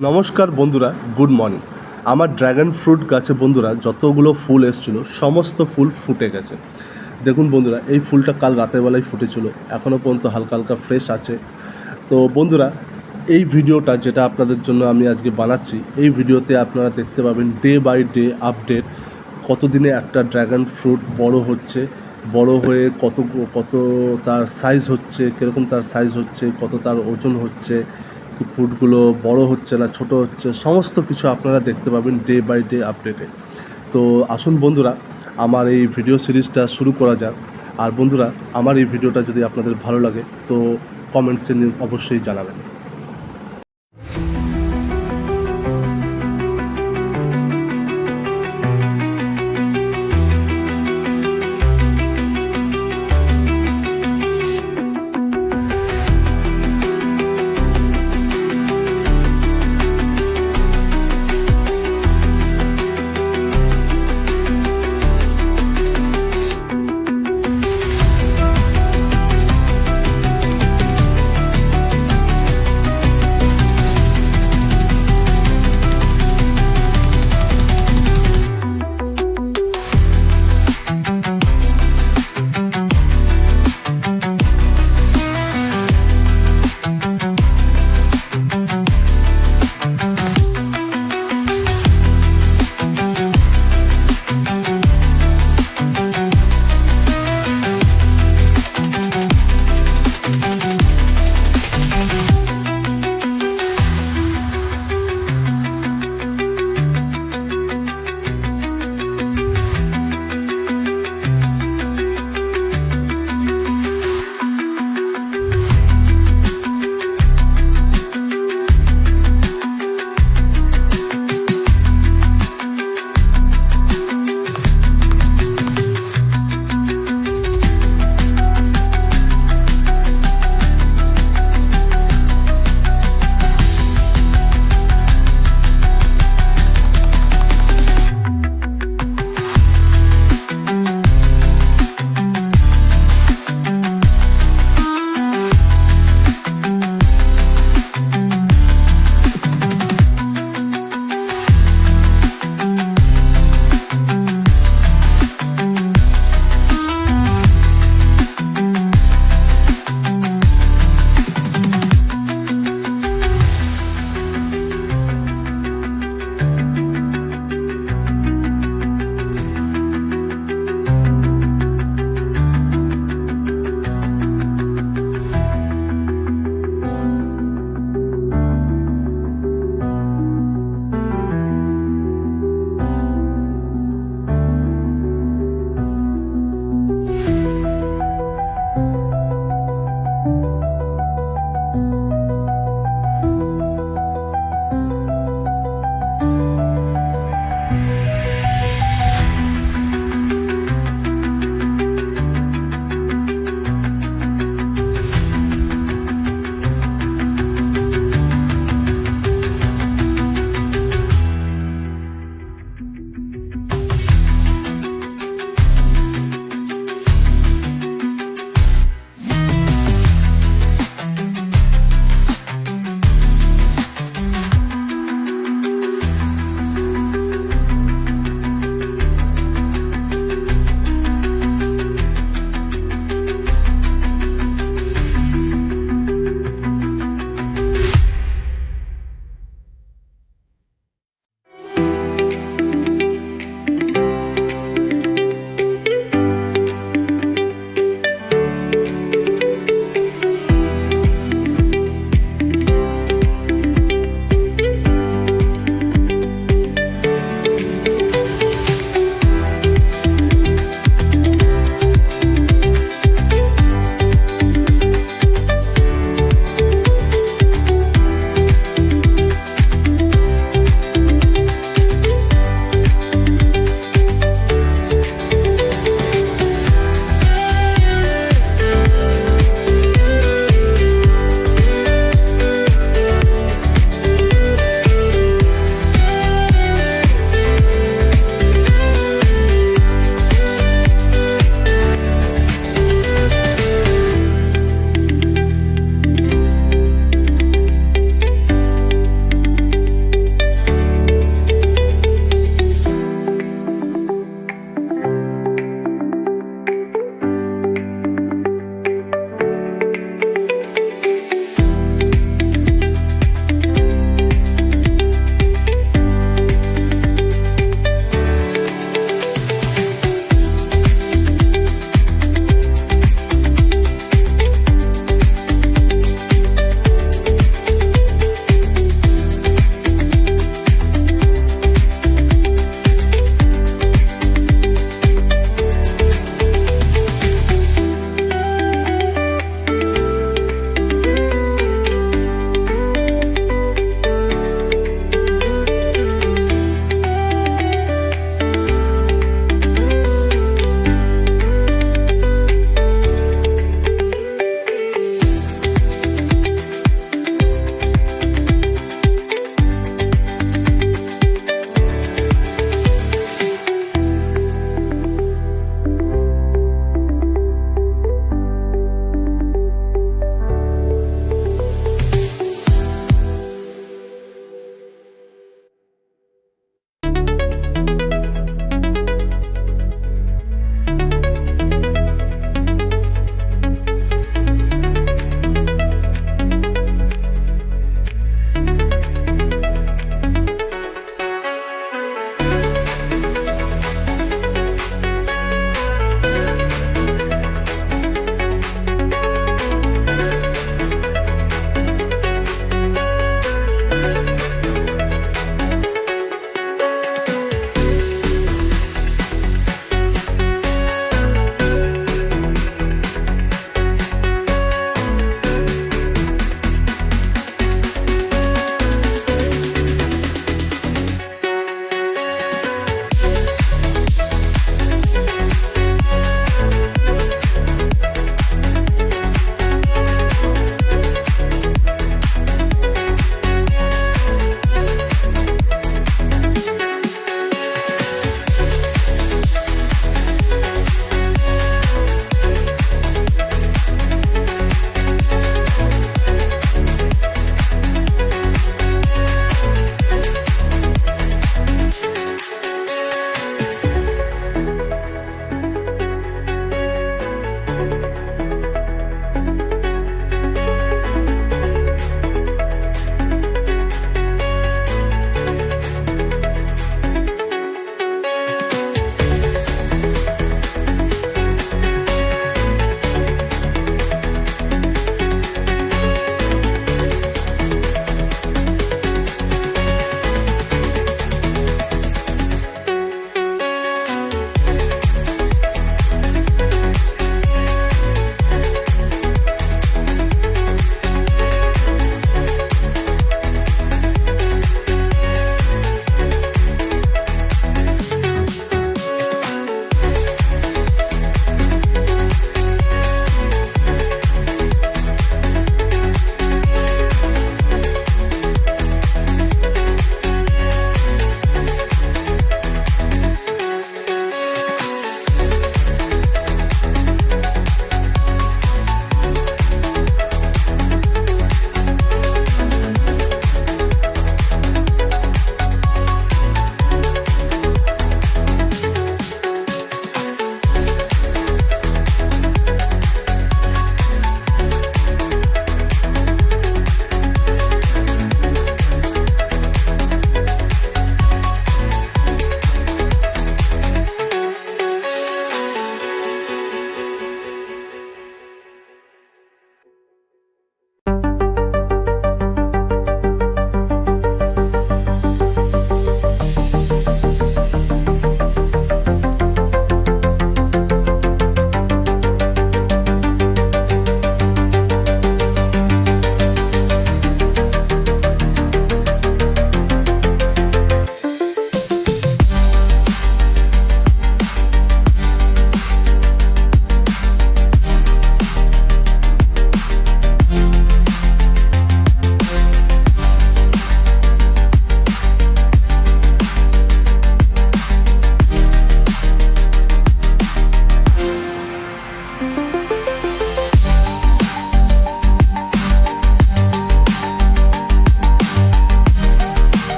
নমস্কার বন্ধুরা, good morning. আমার ড্র্যাগন ফ্রুট গাছে বন্ধুরা, যতগুলো ফুল এসেছিল, সমস্ত ফুল ফুটে গেছে। দেখুন বন্ধুরা, এই ফুলটা কাল রাতের বেলায় ফুটেছিল এখনও পর্যন্ত হালকা হালকা ফ্রেশ আছে। তো বন্ধুরা, এই ভিডিওটা যেটা আপনাদের জন্য আমি আজকে বানাচ্ছি, এই ভিডিওতে আপনারা দেখতে পাবেন ডে বাই ডে আপডেট কতদিনে একটা ড্র্যাগন ফ্রুট বড় হচ্ছে, বড় হয়ে কত কত তার সাইজ হচ্ছে, কীরকম তার সাইজ হচ্ছে, কত তার ওজন হচ্ছে কি ফ্রুটগুলো বড় হচ্ছে না, ছোট হচ্ছে, সমস্ত কিছু আপনারা দেখতে পাবেন ডে বাই ডে আপডেটে তো আসুন বন্ধুরা, আমার এই ভিডিও সিরিজটা শুরু করা যাক। আর বন্ধুরা, আমার এই ভিডিওটা যদি আপনাদের ভালো লাগে, তো কমেন্টসে অবশ্যই জানাবেন।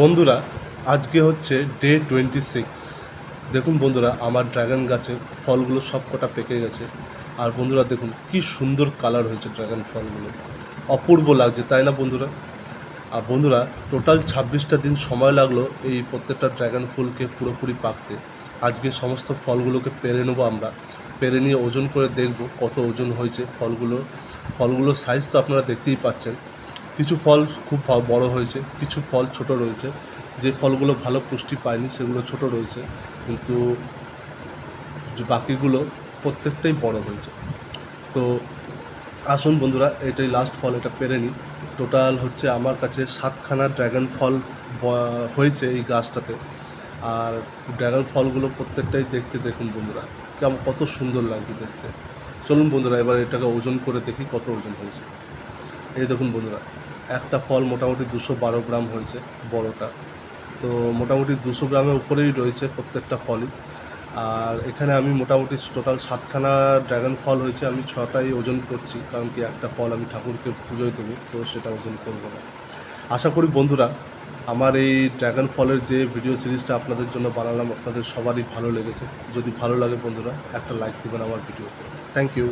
বন্ধুরা, আজকে হচ্ছে ডে টোয়েন্টি সিক্স দেখুন বন্ধুরা, আমার ড্রাগন গাছে ফলগুলো সব কটা পেকে গেছে। আর বন্ধুরা, দেখুন কি সুন্দর কালার হয়েছে ড্রাগন ফলগুলো। অপূর্ব লাগছে, তাই না বন্ধুরা? আর বন্ধুরা টোটাল ছাব্বিশটা দিন সময় লাগল এই প্রত্যেকটা ড্রাগন ফুলকে পুরোপুরি পাকতে। আজকে সমস্ত ফলগুলোকে পেরে নেব আমরা। পেরে নিয়ে ওজন করে দেখব কত ওজন হয়েছে ফলগুলো। ফলগুলোর সাইজ তো আপনারা দেখতেই পাচ্ছেন। কিছু ফল খুব বড় হয়েছে, কিছু ফল ছোট রয়েছে। যে ফলগুলো ভালো পুষ্টি পায়নি, সেগুলো ছোট রয়েছে। কিন্তু বাকিগুলো প্রত্যেকটাই বড় হয়েছে। তো আসুন বন্ধুরা, এটাই লাস্ট ফল, এটা পেরে নিই। টোটাল হচ্ছে আমার কাছে সাতখানা ড্র্যাগন ফল হয়েছে এই গাছটাতে। আর ড্র্যাগন ফলগুলো প্রত্যেকটাই দেখতে দেখুন বন্ধুরা, কেমন কত সুন্দর লাগছে দেখতে। চলুন বন্ধুরা, এবার এটাকে ওজন করে দেখি কত ওজন হয়েছে। এই দেখুন বন্ধুরা, একটা ফল মোটামুটি দুশো বারো গ্রাম হয়েছে বড়টা। তো মোটামুটি দুশো গ্রামের উপরেই রয়েছে প্রত্যেকটা ফলই। আর এখানে আমি মোটামুটি টোটাল সাতখানা ড্রাগন ফল হয়েছে, আমি ছটাই ওজন করছি, কারণ কি একটা ফল আমি ঠাকুরকে পুজোয় দেবো, তো সেটা ওজন করব না। আশা করি বন্ধুরা, আমার এই ড্রাগন ফলের যে ভিডিও সিরিজটা আপনাদের জন্য বানালাম, আপনাদের সবারই ভালো লেগেছে। যদি ভালো লাগে বন্ধুরা, একটা লাইক দেবেন আমার ভিডিওতে। Thank you